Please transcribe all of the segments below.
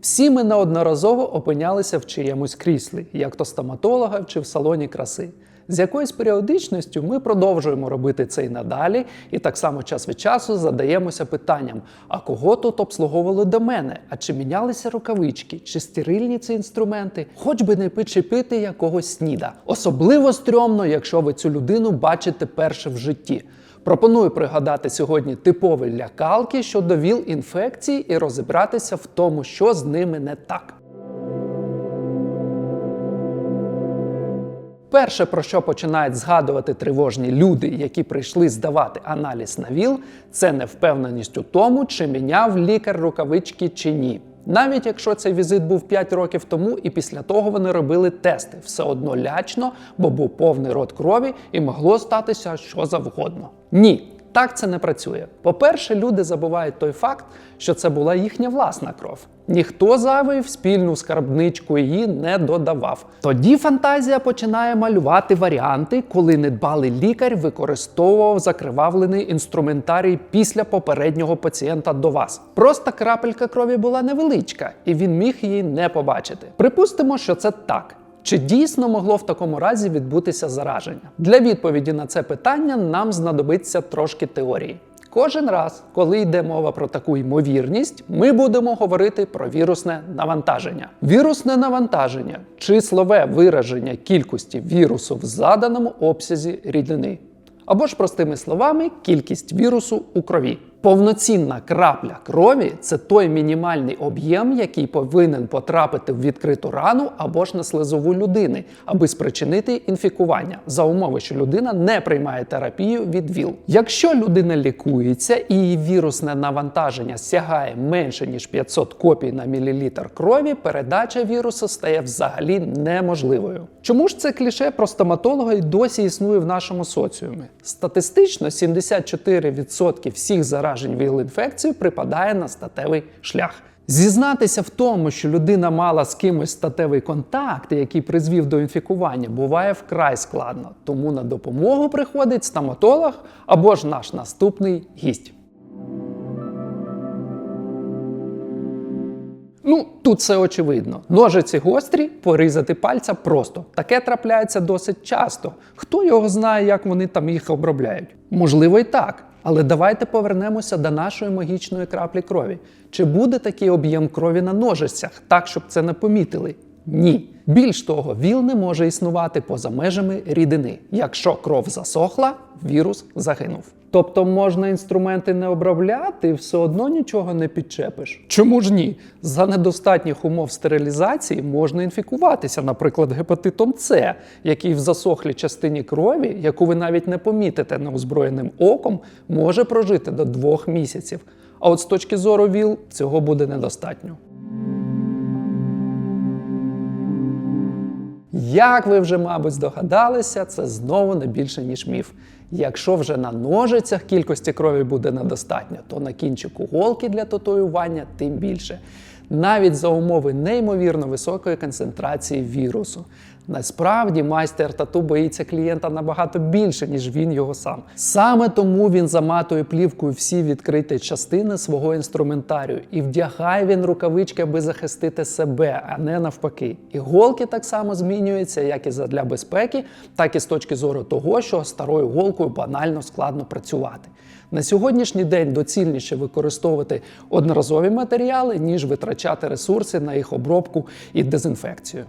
Всі ми неодноразово опинялися в чиємусь кріслі, як то стоматолога чи в салоні краси. З якоюсь періодичністю ми продовжуємо робити це і надалі, і так само час від часу задаємося питанням: а кого тут обслуговували до мене? А чи мінялися рукавички, чи стерильні ці інструменти? Хоч би не підчепити якогось сніда. Особливо стрьомно, якщо ви цю людину бачите перше в житті. Пропоную пригадати сьогодні типові лякалки щодо віл інфекцій і розібратися в тому, що з ними не так. Перше, про що починають згадувати тривожні люди, які прийшли здавати аналіз на ВІЛ, це невпевненість у тому, чи міняв лікар рукавички чи ні. Навіть якщо цей візит був 5 років тому, і після того вони робили тести, все одно лячно, бо був повний рот крові і могло статися що завгодно. Ні, так це не працює. По-перше, люди забувають той факт, що це була їхня власна кров. Ніхто зайвий в спільну скарбничку її не додавав. Тоді фантазія починає малювати варіанти, коли недбалий лікар використовував закривавлений інструментарій після попереднього пацієнта до вас. Просто крапелька крові була невеличка, і він міг її не побачити. Припустимо, що це так. Чи дійсно могло в такому разі відбутися зараження? Для відповіді на це питання нам знадобиться трошки теорії. Кожен раз, коли йде мова про таку ймовірність, ми будемо говорити про вірусне навантаження. Вірусне навантаження числове вираження кількості вірусу в заданому обсязі рідини. Або ж простими словами, кількість вірусу у крові. Повноцінна крапля крові це той мінімальний об'єм, який повинен потрапити в відкриту рану або ж на слизову людини, аби спричинити інфікування за умови, що людина не приймає терапію від ВІЛ. Якщо людина лікується і її вірусне навантаження сягає менше ніж 500 копій на мілілітр крові, передача вірусу стає взагалі неможливою. Чому ж це кліше про стоматолога й досі існує в нашому соціумі? Статистично 74% всіх заражень ВІЛ-інфекцією припадає на статевий шлях. Зізнатися в тому, що людина мала з кимось статевий контакт, який призвів до інфікування, буває вкрай складно. Тому на допомогу приходить стоматолог або ж наш наступний гість. Ну, тут все очевидно. Ножиці гострі, порізати пальця просто. Таке трапляється досить часто. Хто його знає, як вони там їх обробляють? Можливо, і так. Але давайте повернемося до нашої магічної краплі крові. Чи буде такий об'єм крові на ножицях, так щоб це не помітили? Ні. Більш того, ВІЛ не може існувати поза межами рідини. Якщо кров засохла, вірус загинув. Тобто можна інструменти не обробляти все одно нічого не підчепиш. Чому ж ні? За недостатніх умов стерилізації можна інфікуватися, наприклад, гепатитом С, який в засохлій частині крові, яку ви навіть не помітите неозброєним оком, може прожити до двох місяців. А от з точки зору ВІЛ цього буде недостатньо. Як ви вже, мабуть, здогадалися, це знову не більше, ніж міф. Якщо вже на ножицях кількості крові буде недостатньо, то на кінчику голки для татуювання тим більше. Навіть за умови неймовірно високої концентрації вірусу. Насправді майстер тату боїться клієнта набагато більше, ніж він його сам. Саме тому він заматує плівкою всі відкриті частини свого інструментарію і вдягає він рукавички, аби захистити себе, а не навпаки. Іголки так само змінюються, як і для безпеки, так і з точки зору того, що старою голкою банально складно працювати. На сьогоднішній день доцільніше використовувати одноразові матеріали, ніж витрачати ресурси на їх обробку і дезінфекцію.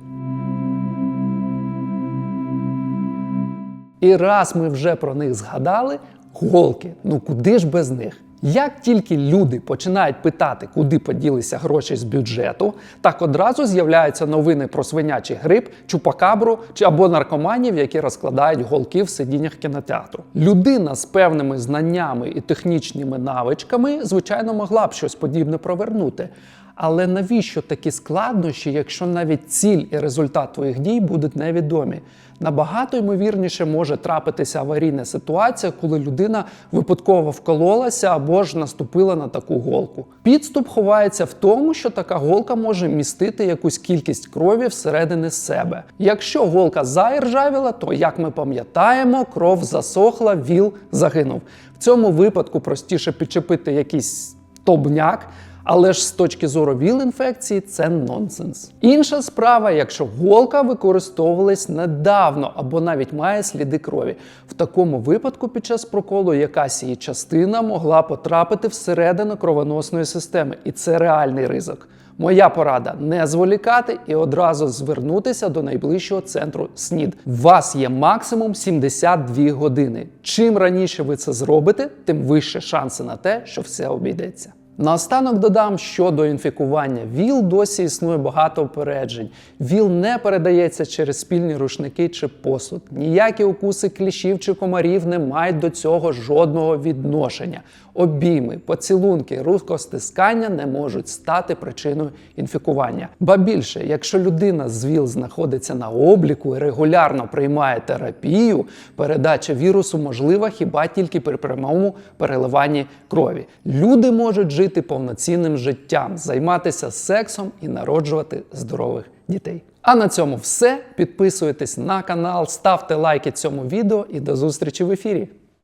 І раз ми вже про них згадали, голки, ну куди ж без них? Як тільки люди починають питати, куди поділися гроші з бюджету, так одразу з'являються новини про свинячий грип, чупакабру чи або наркоманів, які розкладають голки в сидіннях кінотеатру. Людина з певними знаннями і технічними навичками, звичайно, могла б щось подібне провернути. Але навіщо такі складнощі, якщо навіть ціль і результат твоїх дій будуть невідомі? Набагато ймовірніше може трапитися аварійна ситуація, коли людина випадково вкололася або ж наступила на таку голку. Підступ ховається в тому, що така голка може містити якусь кількість крові всередини себе. Якщо голка заіржавіла, то як ми пам'ятаємо, кров засохла, віл загинув. В цьому випадку простіше підчепити якийсь стовбняк Але ж з точки зору ВІЛ-інфекції це нонсенс. Інша справа, якщо голка використовувалась недавно або навіть має сліди крові. В такому випадку під час проколу якась її частина могла потрапити всередину кровоносної системи, і це реальний ризик. Моя порада не зволікати і одразу звернутися до найближчого центру СНІД. У вас є максимум 72 години. Чим раніше ви це зробите, тим вище шанси на те, що все обійдеться. Наостанок додам, що до інфікування ВІЛ досі існує багато опереджень. ВІЛ не передається через спільні рушники чи посуд. Ніякі укуси кліщів чи комарів не мають до цього жодного відношення. Обійми, поцілунки, рукостискання не можуть стати причиною інфікування. Ба більше, якщо людина з ВІЛ знаходиться на обліку і регулярно приймає терапію, передача вірусу можлива хіба тільки при прямому переливанні крові. Люди можуть жити повноцінним життям, займатися сексом і народжувати здорових дітей. А на цьому все. Підписуйтесь на канал, ставте лайки цьому відео і до зустрічі в ефірі.